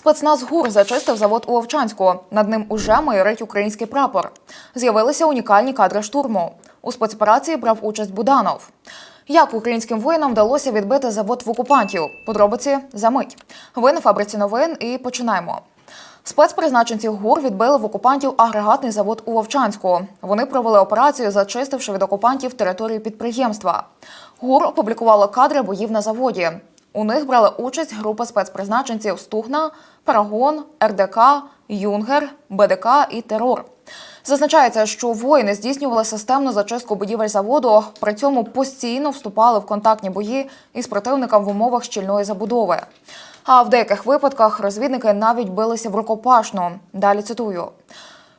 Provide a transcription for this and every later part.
Спецназ ГУР зачистив завод у Овчанську. Над ним уже майорить український прапор. З'явилися унікальні кадри штурму. У спецоперації брав участь Буданов. Як українським воїнам вдалося відбити завод в окупантів? Подробиці за мить. Ви на фабриці новин і починаємо. Спецпризначенці ГУР відбили в окупантів агрегатний завод у Вовчанську. Вони провели операцію, зачистивши від окупантів територію підприємства. ГУР опублікувало кадри боїв на заводі. У них брали участь група спецпризначенців Стугна, Парагон, РДК, Юнгер, БДК і Терор. Зазначається, що воїни здійснювали системну зачистку будівель заводу, при цьому постійно вступали в контактні бої із противником в умовах щільної забудови. А в деяких випадках розвідники навіть билися в рукопашну. Далі цитую.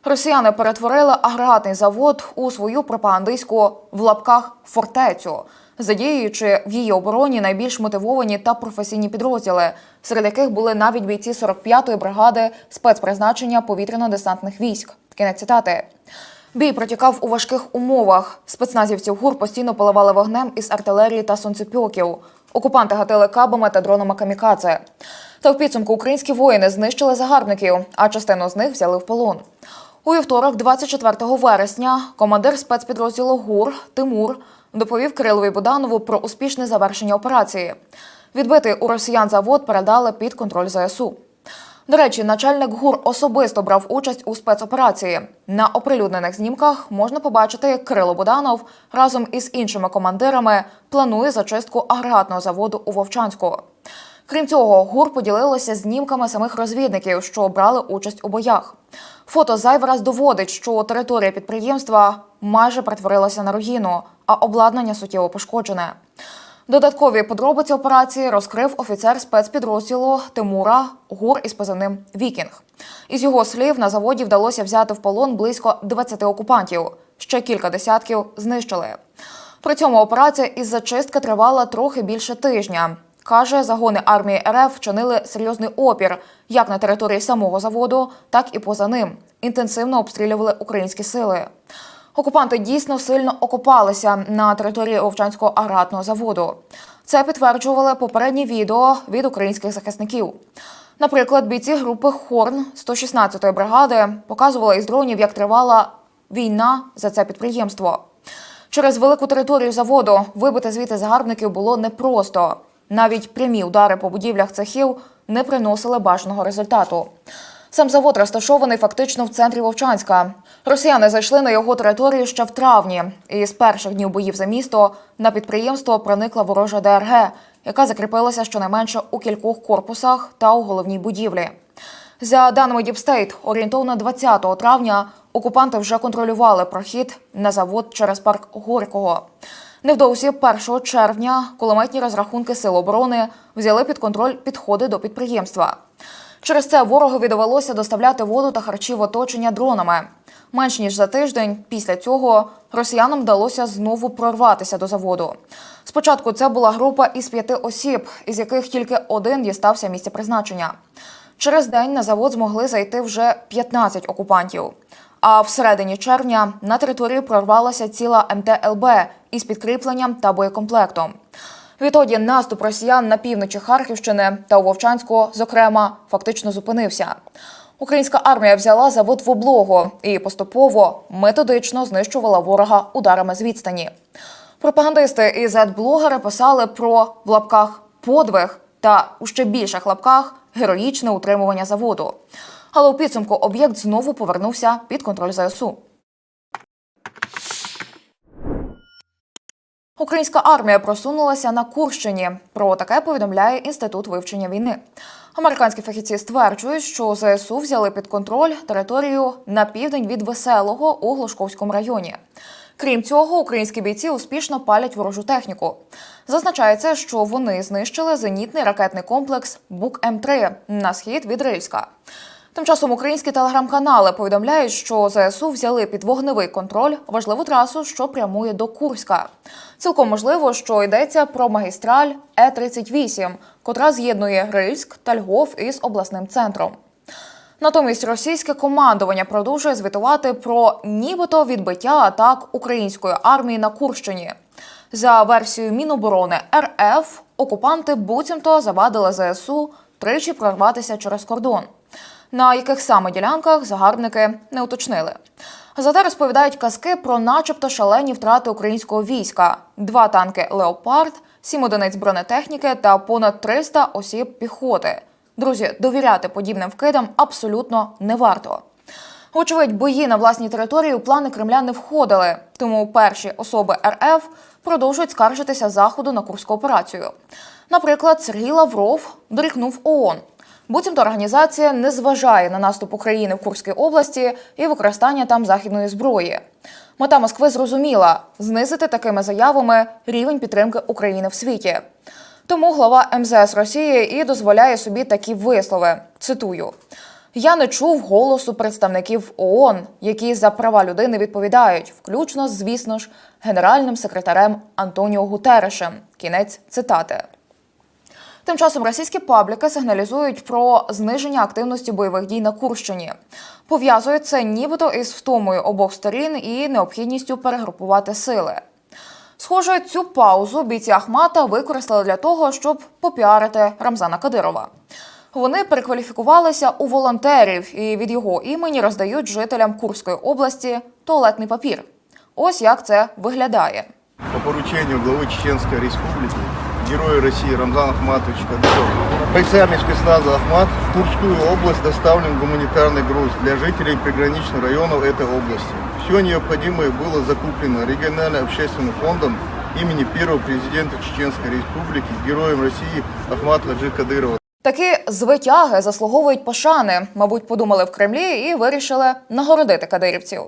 Росіяни перетворили агрегатний завод у свою пропагандистську в лапках фортецю, задіюючи в її обороні найбільш мотивовані та професійні підрозділи, серед яких були навіть бійці 45-ї бригади спецпризначення повітряно-десантних військ. Кінець цитати. Бій протікав у важких умовах. Спецназівців ГУР постійно поливали вогнем із артилерії та сонцепьоків. Окупанти гатили кабами та дронами камікадзе. Та в підсумку українські воїни знищили загарбників, а частину з них взяли в полон. У вівторок, 24 вересня, командир спецпідрозділу ГУР Тимур доповів Кирилові Буданову про успішне завершення операції. Відбитий у росіян завод передали під контроль ЗСУ. До речі, начальник ГУР особисто брав участь у спецоперації. На оприлюднених знімках можна побачити, як Кирило Буданов разом із іншими командирами планує зачистку агрегатного заводу у Вовчанську. Крім цього, ГУР поділилося знімками самих розвідників, що брали участь у боях. Фото зайвий раз доводить, що територія підприємства майже перетворилася на руїну, а обладнання суттєво пошкоджене. Додаткові подробиці операції розкрив офіцер спецпідрозділу Тимура ГУР із позивним Вікінг. Із його слів, на заводі вдалося взяти в полон близько 20 окупантів. Ще кілька десятків знищили. При цьому операція із зачистки тривала трохи більше тижня. Каже, загони армії РФ вчинили серйозний опір як на території самого заводу, так і поза ним. Інтенсивно обстрілювали українські сили. Окупанти дійсно сильно окопалися на території Овчанського агрегатного заводу. Це підтверджували попередні відео від українських захисників. Наприклад, бійці групи Хорн 116-ї бригади показували із дронів, як тривала війна за це підприємство. Через велику територію заводу вибити звідти загарбників було непросто. Навіть прямі удари по будівлях цехів не приносили бажаного результату. Сам завод розташований фактично в центрі Вовчанська. Росіяни зайшли на його територію ще в травні, і з перших днів боїв за місто на підприємство проникла ворожа ДРГ, яка закріпилася щонайменше у кількох корпусах та у головній будівлі. За даними Діпстейт, орієнтовно 20 травня окупанти вже контролювали прохід на завод через парк Горького. Невдовзі 1 червня кулеметні розрахунки Сил оборони взяли під контроль підходи до підприємства. Через це ворогові довелося доставляти воду та харчі в оточення дронами. Менш ніж за тиждень після цього росіянам вдалося знову прорватися до заводу. Спочатку це була група із п'яти осіб, із яких тільки один дістався місця призначення. Через день на завод змогли зайти вже 15 окупантів. А всередині червня на територію прорвалася ціла МТЛБ із підкріпленням та боєкомплектом. Відтоді наступ росіян на півночі Харківщини та у Вовчанську, зокрема, фактично зупинився. Українська армія взяла завод в облогу і поступово методично знищувала ворога ударами з відстані. Пропагандисти і зет-блогери писали про в лапках подвиг та у ще більших лапках героїчне утримування заводу. Але у підсумку об'єкт знову повернувся під контроль ЗСУ. Українська армія просунулася на Курщині. Про таке повідомляє інститут вивчення війни. Американські фахівці стверджують, що ЗСУ взяли під контроль територію на південь від веселого у Глушковському районі. Крім цього, українські бійці успішно палять ворожу техніку. Зазначається, що вони знищили зенітний ракетний комплекс Бук М3 на схід від Рильська. Тим часом українські телеграм-канали повідомляють, що ЗСУ взяли під вогневий контроль важливу трасу, що прямує до Курська. Цілком можливо, що йдеться про магістраль Е-38, котра з'єднує Рильськ та Львов із обласним центром. Натомість російське командування продовжує звітувати про нібито відбиття атак української армії на Курщині. За версією Міноборони РФ, окупанти буцімто завадили ЗСУ тричі прорватися через кордон. На яких саме ділянках загарбники не уточнили. Зате розповідають казки про начебто шалені втрати українського війська: два танки Леопард, сім одиниць бронетехніки та понад 300 осіб піхоти. Друзі, довіряти подібним вкидам абсолютно не варто. Вочевидь, бої на власній території у плани Кремля не входили, тому перші особи РФ продовжують скаржитися заходу на курську операцію. Наприклад, Сергій Лавров дорікнув ООН. Буцімто організація не зважає на наступ України в Курській області і використання там західної зброї. Мета Москви зрозуміла знизити такими заявами рівень підтримки України в світі. Тому глава МЗС Росії і дозволяє собі такі вислови. Цитую: я не чув голосу представників ООН, які за права людини відповідають, включно, звісно ж, генеральним секретарем Антоніо Гутерешем. Кінець цитати. Тим часом російські пабліки сигналізують про зниження активності бойових дій на Курщині. Пов'язують це нібито із втомою обох сторін і необхідністю перегрупувати сили. Схоже, цю паузу бійці Ахмата використали для того, щоб попіарити Рамзана Кадирова. Вони перекваліфікувалися у волонтерів і від його імені роздають жителям Курської області туалетний папір. Ось як це виглядає. По поручению главы Чеченской Республики, героя России Рамзан Ахматович Кадыров, бойцами спецназа Ахмат в Курскую область доставлен гуманитарный груз для жителей приграничных районов этой области. Все необходимое было закуплено региональным общественным фондом имени первого президента Чеченской Республики, героем России Ахмата Хаджи Кадырова. Такі звитяги заслуговують пошани, мабуть, подумали в Кремлі і вирішили нагородити кадирівців.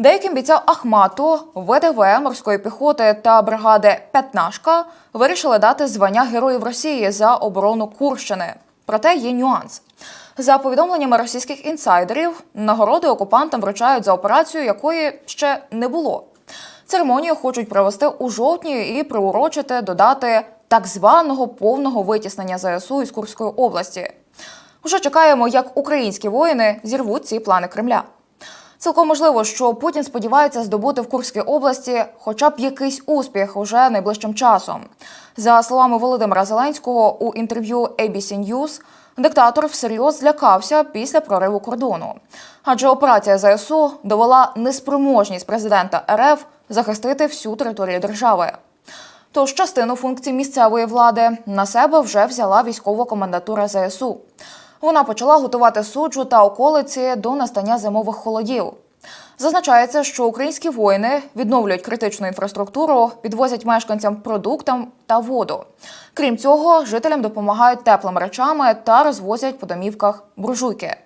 Деяким бійцям Ахмату, ВДВ морської піхоти та бригади П'ятнашка вирішили дати звання Героїв Росії за оборону Курщини. Проте є нюанс. За повідомленнями російських інсайдерів, нагороди окупантам вручають за операцію, якої ще не було. Церемонію хочуть провести у жовтні і приурочити додати так званого повного витіснення ЗСУ із Курської області. Уже чекаємо, як українські воїни зірвуть ці плани Кремля. Цілком можливо, що Путін сподівається здобути в Курській області хоча б якийсь успіх уже найближчим часом. За словами Володимира Зеленського у інтерв'ю ABC News, диктатор всерйоз злякався після прориву кордону. Адже операція ЗСУ довела неспроможність президента РФ захистити всю територію держави. Тож частину функцій місцевої влади на себе вже взяла військова комендатура ЗСУ. Вона почала готувати суджу та околиці до настання зимових холодів. Зазначається, що українські воїни відновлюють критичну інфраструктуру, підвозять мешканцям продуктам та воду. Крім цього, жителям допомагають теплими речами та розвозять по домівках буржуйки.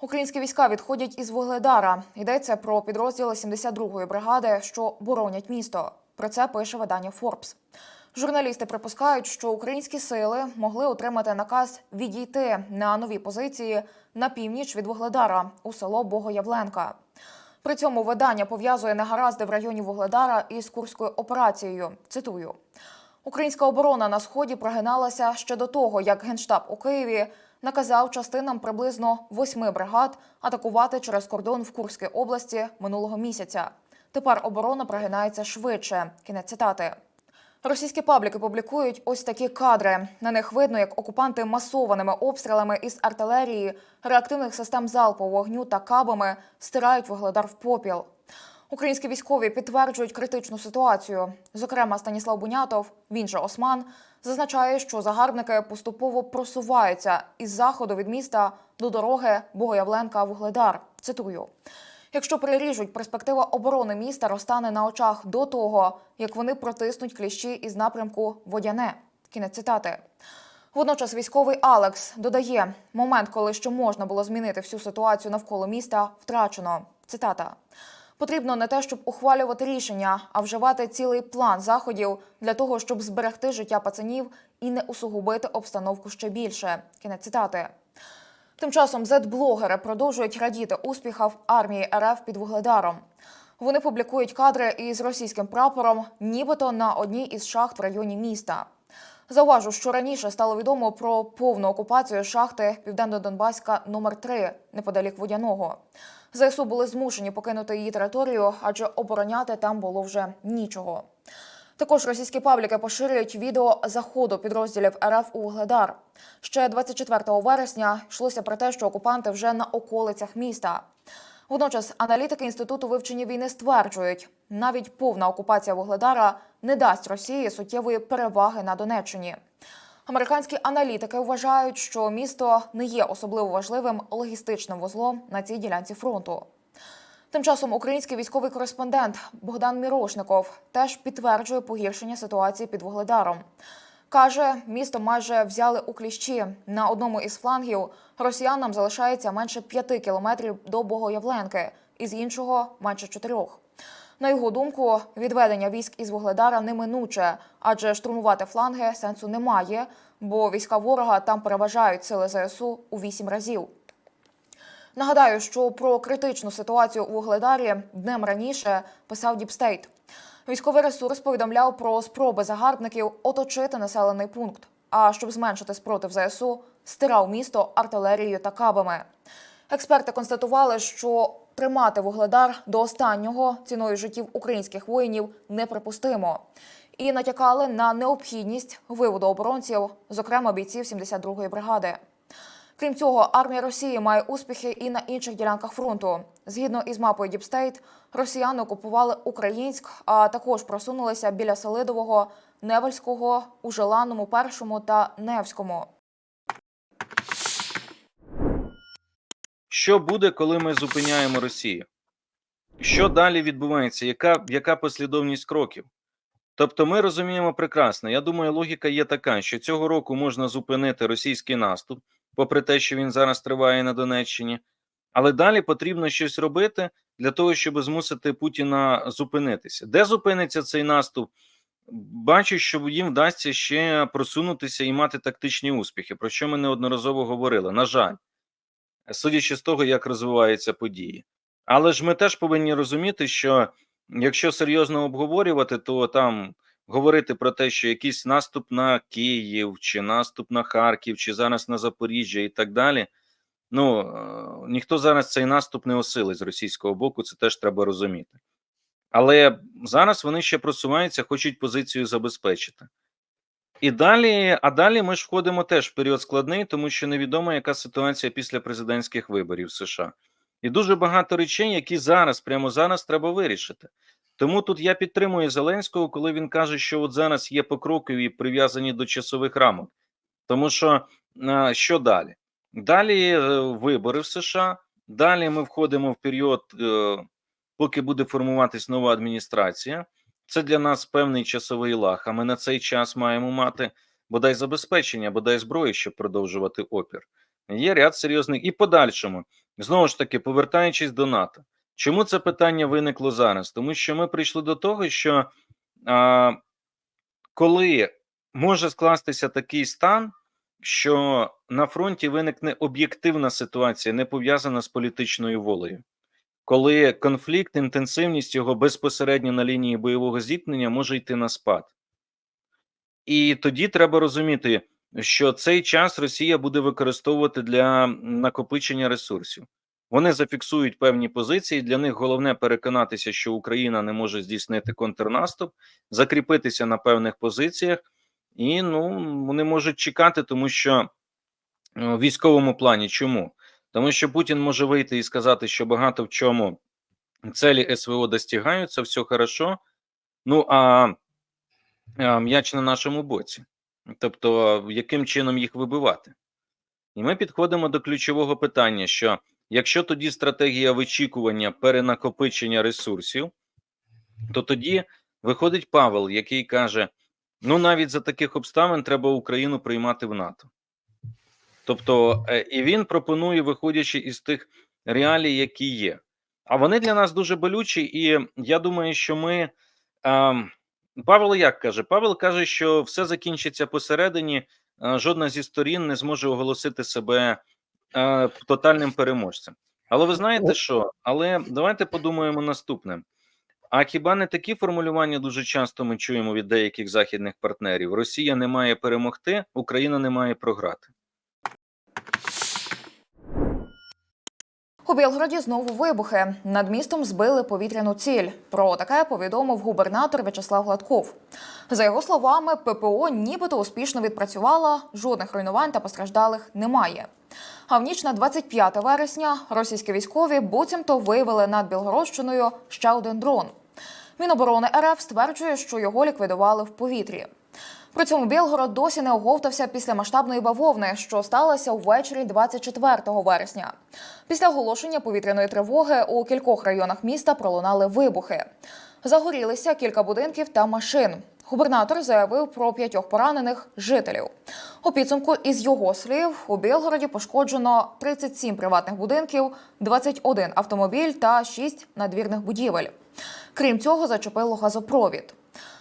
Українські війська відходять із Вугледара. Йдеться про підрозділи 72-ї бригади, що боронять місто. Про це пише видання Форбс. Журналісти припускають, що українські сили могли отримати наказ відійти на нові позиції на північ від Вугледара у село Богоявленка. При цьому видання пов'язує негаразди в районі Вугледара із курською операцією. Цитую: Українська оборона на сході прогиналася ще до того, як генштаб у Києві наказав частинам приблизно восьми бригад атакувати через кордон в Курській області минулого місяця. Тепер оборона прогинається швидше. Кінець цитати. Російські пабліки публікують ось такі кадри. На них видно, як окупанти масованими обстрілами із артилерії, реактивних систем залпового вогню та кабами стирають вугледар в попіл. Українські військові підтверджують критичну ситуацію. Зокрема, Станіслав Бунятов, він же Осман, зазначає, що загарбники поступово просуваються із заходу від міста до дороги Богоявленка-Вугледар. Цитую. Якщо переріжуть, перспектива оборони міста розтане на очах до того, як вони протиснуть кліщі із напрямку Водяне. Кінець цитати. Водночас військовий Алекс додає: момент, коли ще можна було змінити всю ситуацію навколо міста, втрачено. Цитата. Потрібно не те, щоб ухвалювати рішення, а вживати цілий план заходів для того, щоб зберегти життя пацанів і не усугубити обстановку ще більше. Кінець цитати. Тим часом зет-блогери продовжують радіти успіхам армії РФ під Вугледаром. Вони публікують кадри із російським прапором, нібито на одній із шахт в районі міста. Зауважу, що раніше стало відомо про повну окупацію шахти Південно-Донбаська номер 3 неподалік Водяного. ЗСУ були змушені покинути її територію, адже обороняти там було вже нічого. Також російські пабліки поширюють відео заходу підрозділів РФ у Вугледар. Ще 24 вересня йшлося про те, що окупанти вже на околицях міста. Водночас аналітики інституту вивчення війни стверджують, навіть повна окупація Вугледара не дасть Росії суттєвої переваги на Донеччині. Американські аналітики вважають, що місто не є особливо важливим логістичним вузлом на цій ділянці фронту. Тим часом український військовий кореспондент Богдан Мірошников теж підтверджує погіршення ситуації під Вугледаром. Каже, місто майже взяли у кліщі. На одному із флангів росіянам залишається менше п'яти кілометрів до Богоявленки, із іншого менше чотирьох. На його думку, відведення військ із Вугледара неминуче, адже штурмувати фланги сенсу немає, бо війська ворога там переважають сили ЗСУ у вісім разів. Нагадаю, що про критичну ситуацію у Вугледарі днем раніше писав Діпстейт. Військовий ресурс повідомляв про спроби загарбників оточити населений пункт. А щоб зменшити спротив ЗСУ, стирав місто артилерією та кабами. Експерти констатували, що тримати вугледар до останнього ціною життів українських воїнів неприпустимо. І натякали на необхідність виводу оборонців, зокрема бійців 72-ї бригади. Крім цього, армія Росії має успіхи і на інших ділянках фронту. Згідно із мапою Діпстейт, росіяни окупували Українськ, а також просунулися біля Селидового, Невельського, у Желанному першому та Невському. Що буде, коли ми зупиняємо Росію? Що далі відбувається? Яка, яка послідовність кроків? Тобто, ми розуміємо прекрасно. Я думаю, логіка є така, що цього року можна зупинити російський наступ, попри те, що він зараз триває на Донеччині, але далі потрібно щось робити для того, щоб змусити Путіна зупинитися. Де зупиниться цей наступ? Бачу, що їм вдасться ще просунутися і мати тактичні успіхи, про що ми неодноразово говорили. На жаль судячи з того, як розвиваються події. Але ж ми теж повинні розуміти, що якщо серйозно обговорювати, то там говорити про те, що якийсь наступ на Київ, чи наступ на Харків, чи зараз на Запоріжжя і так далі. Ну е, ніхто зараз цей наступ не осилить з російського боку, це теж треба розуміти. Але зараз вони ще просуваються, хочуть позицію забезпечити. І далі, а далі ми ж входимо теж в період складний, тому що невідомо, яка ситуація після президентських виборів в США. І дуже багато речей, які зараз, прямо зараз, треба вирішити. Тому тут я підтримую Зеленського, коли він каже, що от зараз є покрокові прив'язані до часових рамок. Тому що а, що далі? Далі е, вибори в США. Далі ми входимо в період, е, поки буде формуватись нова адміністрація. Це для нас певний часовий лаг. А ми на цей час маємо мати бодай забезпечення, бодай зброї, щоб продовжувати опір. Є ряд серйозних і подальшому. Знову ж таки, повертаючись до НАТО, чому це питання виникло зараз? Тому що ми прийшли до того, що а, коли може скластися такий стан, що на фронті виникне об'єктивна ситуація, не пов'язана з політичною волею коли конфлікт, інтенсивність його безпосередньо на лінії бойового зіткнення може йти на спад. І тоді треба розуміти, що цей час Росія буде використовувати для накопичення ресурсів. Вони зафіксують певні позиції. Для них головне переконатися, що Україна не може здійснити контрнаступ, закріпитися на певних позиціях, і ну вони можуть чекати, тому що е, в військовому плані чому? Тому що Путін може вийти і сказати, що багато в чому цілі СВО достигаються, все хорошо. Ну а м'яч на нашому боці. Тобто, яким чином їх вибивати? І ми підходимо до ключового питання: що якщо тоді стратегія вичікування перенакопичення ресурсів, то тоді виходить Павел, який каже: ну навіть за таких обставин треба Україну приймати в НАТО. Тобто, е, і він пропонує, виходячи із тих реалій, які є. А вони для нас дуже болючі, і я думаю, що ми. Е, Павел як каже? Павел каже, що все закінчиться посередині, е, жодна зі сторін не зможе оголосити себе е, тотальним переможцем. Але ви знаєте що? Але давайте подумаємо наступне. А хіба не такі формулювання дуже часто ми чуємо від деяких західних партнерів? Росія не має перемогти, Україна не має програти. У Білгороді знову вибухи. Над містом збили повітряну ціль. Про таке повідомив губернатор В'ячеслав Гладков. За його словами, ППО нібито успішно відпрацювала, жодних руйнувань та постраждалих немає. А в ніч на 25 вересня російські військові буцімто виявили над Білгородщиною ще один дрон. Міноборони РФ стверджує, що його ліквідували в повітрі. При цьому Білгород досі не оговтався після масштабної бавовни, що сталося ввечері 24 вересня. Після оголошення повітряної тривоги у кількох районах міста пролунали вибухи. Загорілися кілька будинків та машин. Губернатор заявив про п'ятьох поранених жителів. У підсумку, із його слів, у Білгороді пошкоджено 37 приватних будинків, 21 автомобіль та 6 надвірних будівель. Крім цього, зачепило газопровід.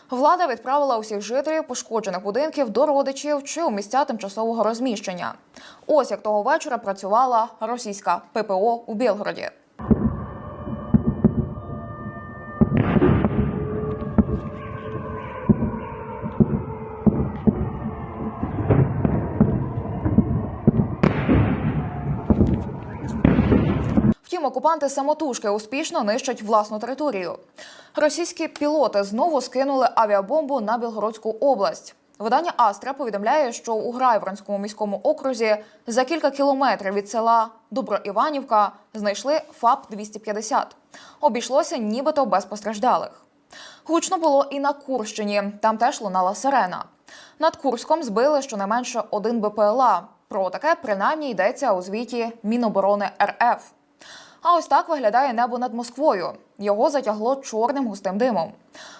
Влада відправила усіх жителів пошкоджених будинків до родичів чи у місця тимчасового розміщення. Ось як того вечора працювала російська ППО у Білгороді. Втім, окупанти самотужки успішно нищать власну територію. Російські пілоти знову скинули авіабомбу на Білгородську область. Видання Астра повідомляє, що у Грайворонському міському окрузі за кілька кілометрів від села Доброіванівка знайшли ФАП 250 Обійшлося нібито без постраждалих. Гучно було і на Курщині. Там теж лунала сирена. Над Курском збили щонайменше один БПЛА. Про таке принаймні йдеться у звіті Міноборони РФ. А ось так виглядає небо над Москвою. Його затягло чорним густим димом.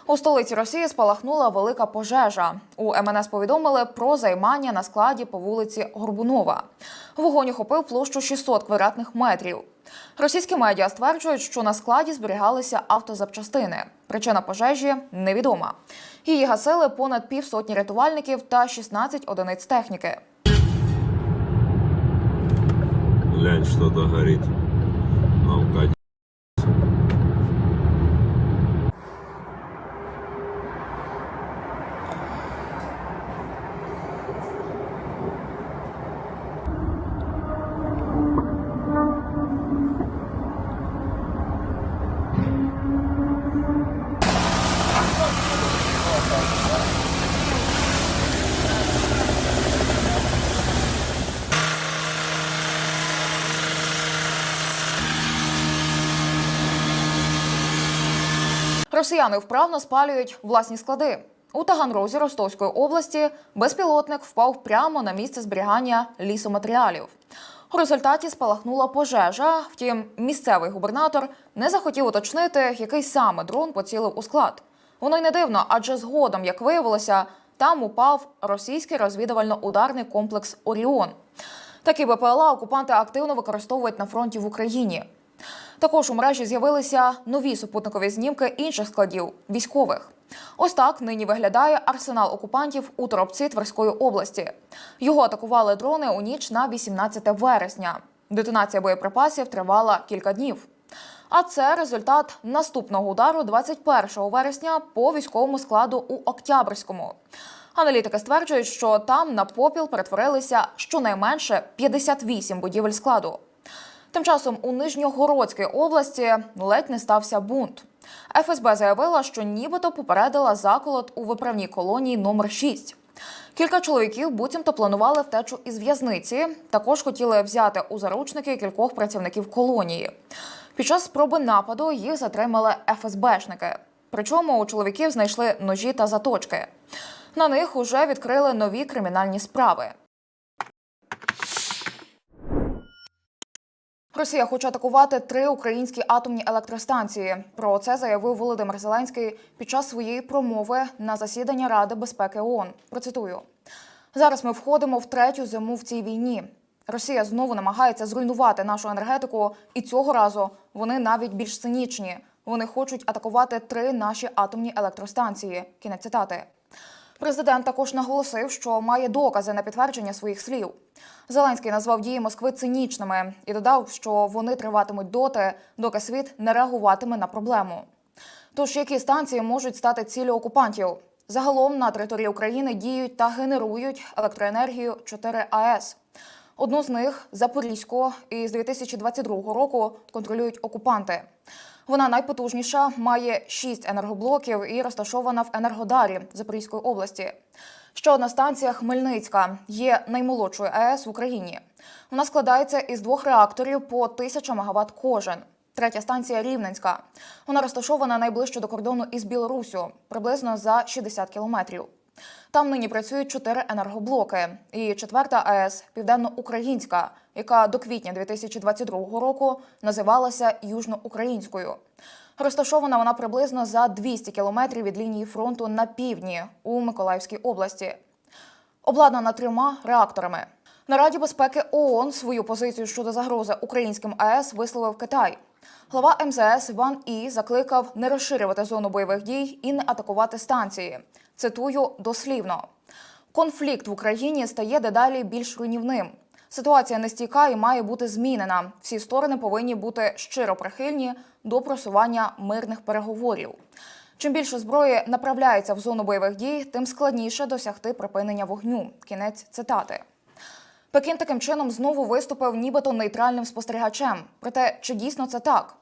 У столиці Росії спалахнула велика пожежа. У МНС повідомили про займання на складі по вулиці Горбунова. Вогонь охопив площу 600 квадратних метрів. Російські медіа стверджують, що на складі зберігалися автозапчастини. Причина пожежі невідома. Її гасили понад півсотні рятувальників та 16 одиниць техніки. Глянь, что-то não, cai Росіяни вправно спалюють власні склади. У Таганрозі Ростовської області безпілотник впав прямо на місце зберігання лісоматеріалів. У результаті спалахнула пожежа. Втім, місцевий губернатор не захотів уточнити, який саме дрон поцілив у склад. Воно й не дивно, адже згодом, як виявилося, там упав російський розвідувально-ударний комплекс Оріон. Такі БПЛА окупанти активно використовують на фронті в Україні. Також у мережі з'явилися нові супутникові знімки інших складів військових. Ось так нині виглядає арсенал окупантів у Торопці Тверської області. Його атакували дрони у ніч на 18 вересня. Детонація боєприпасів тривала кілька днів. А це результат наступного удару 21 вересня по військовому складу у Октябрьському. Аналітики стверджують, що там на попіл перетворилися щонайменше 58 будівель складу. Тим часом у Нижньогородській області ледь не стався бунт. ФСБ заявила, що нібито попередила заколот у виправній колонії номер 6 Кілька чоловіків буцімто планували втечу із в'язниці. Також хотіли взяти у заручники кількох працівників колонії. Під час спроби нападу їх затримали ФСБшники. Причому у чоловіків знайшли ножі та заточки. На них уже відкрили нові кримінальні справи. Росія хоче атакувати три українські атомні електростанції. Про це заявив Володимир Зеленський під час своєї промови на засідання Ради безпеки ООН. Процитую: зараз ми входимо в третю зиму в цій війні. Росія знову намагається зруйнувати нашу енергетику, і цього разу вони навіть більш цинічні. Вони хочуть атакувати три наші атомні електростанції. Кінець цитати. Президент також наголосив, що має докази на підтвердження своїх слів. Зеленський назвав дії Москви цинічними і додав, що вони триватимуть доти, доки світ не реагуватиме на проблему. Тож які станції можуть стати ціллю окупантів? Загалом на території України діють та генерують електроенергію 4 АЕС. Одну з них Запорізьку із 2022 року контролюють окупанти. Вона найпотужніша, має шість енергоблоків і розташована в Енергодарі Запорізької області. Ще одна станція Хмельницька є наймолодшою АЕС в Україні. Вона складається із двох реакторів по 1000 МВт кожен. Третя станція Рівненська. Вона розташована найближче до кордону із Білоруссю, приблизно за 60 кілометрів. Там нині працюють чотири енергоблоки. І четверта АЕС Південно-Українська, яка до квітня 2022 року називалася Южноукраїнською. Розташована вона приблизно за 200 кілометрів від лінії фронту на півдні у Миколаївській області. Обладнана трьома реакторами. На Раді безпеки ООН свою позицію щодо загрози українським АЕС висловив Китай. Глава МЗС Ван І закликав не розширювати зону бойових дій і не атакувати станції. Цитую дослівно: конфлікт в Україні стає дедалі більш руйнівним. Ситуація нестійка і має бути змінена. Всі сторони повинні бути щиро прихильні до просування мирних переговорів. Чим більше зброї направляється в зону бойових дій, тим складніше досягти припинення вогню. Кінець цитати. Пекін таким чином знову виступив нібито нейтральним спостерігачем. Проте чи дійсно це так?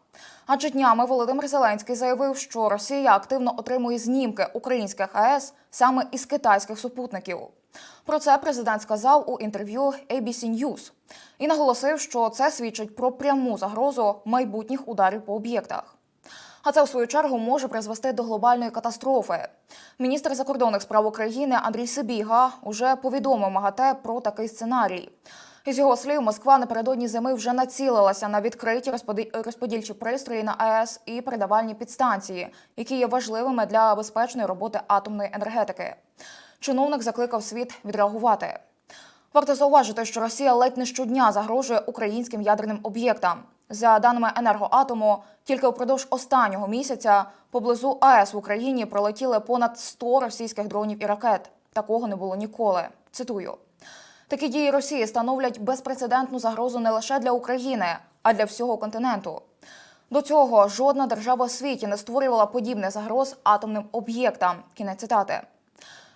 Адже днями Володимир Зеленський заявив, що Росія активно отримує знімки українських АЕС саме із китайських супутників. Про це президент сказав у інтерв'ю ABC News і наголосив, що це свідчить про пряму загрозу майбутніх ударів по об'єктах. А це в свою чергу може призвести до глобальної катастрофи. Міністр закордонних справ України Андрій Сибіга уже повідомив МАГАТЕ про такий сценарій. Із його слів, Москва напередодні зими вже націлилася на відкриті розподільчі пристрої на АЕС і передавальні підстанції, які є важливими для безпечної роботи атомної енергетики. Чиновник закликав світ відреагувати. Варто зауважити, що Росія ледь не щодня загрожує українським ядерним об'єктам. За даними енергоатому, тільки впродовж останнього місяця поблизу АЕС в Україні пролетіли понад 100 російських дронів і ракет. Такого не було ніколи. Цитую. Такі дії Росії становлять безпрецедентну загрозу не лише для України, а для всього континенту. До цього жодна держава у світі не створювала подібних загроз атомним об'єктам. Кінець цитати.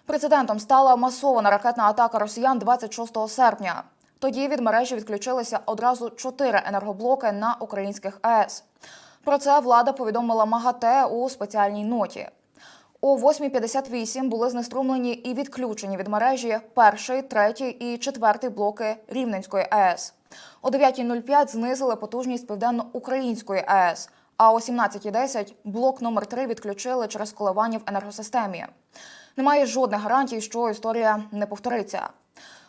Прецедентом стала масована ракетна атака росіян 26 серпня. Тоді від мережі відключилися одразу чотири енергоблоки на українських АЕС. Про це влада повідомила МАГАТЕ у спеціальній ноті. О 8.58 були знеструмлені і відключені від мережі перший, третій і четвертий блоки Рівненської АЕС. О 9.05 знизили потужність південно-української АЕС. А о 17.10 блок номер 3 відключили через коливання в енергосистемі. Немає жодних гарантій, що історія не повториться.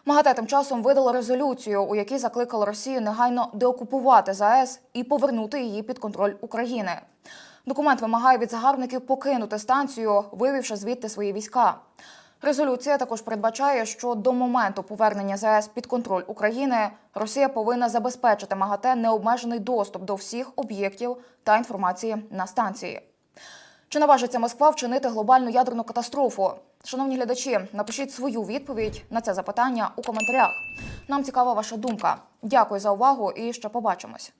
МАГАТЕ тим часом видало резолюцію, у якій закликало Росію негайно деокупувати ЗАЕС і повернути її під контроль України. Документ вимагає від загарбників покинути станцію, вивівши звідти свої війська. Резолюція також передбачає, що до моменту повернення ЗАЕС під контроль України Росія повинна забезпечити МАГАТЕ необмежений доступ до всіх об'єктів та інформації на станції. Чи наважиться Москва вчинити глобальну ядерну катастрофу? Шановні глядачі, напишіть свою відповідь на це запитання у коментарях. Нам цікава ваша думка. Дякую за увагу і ще побачимось.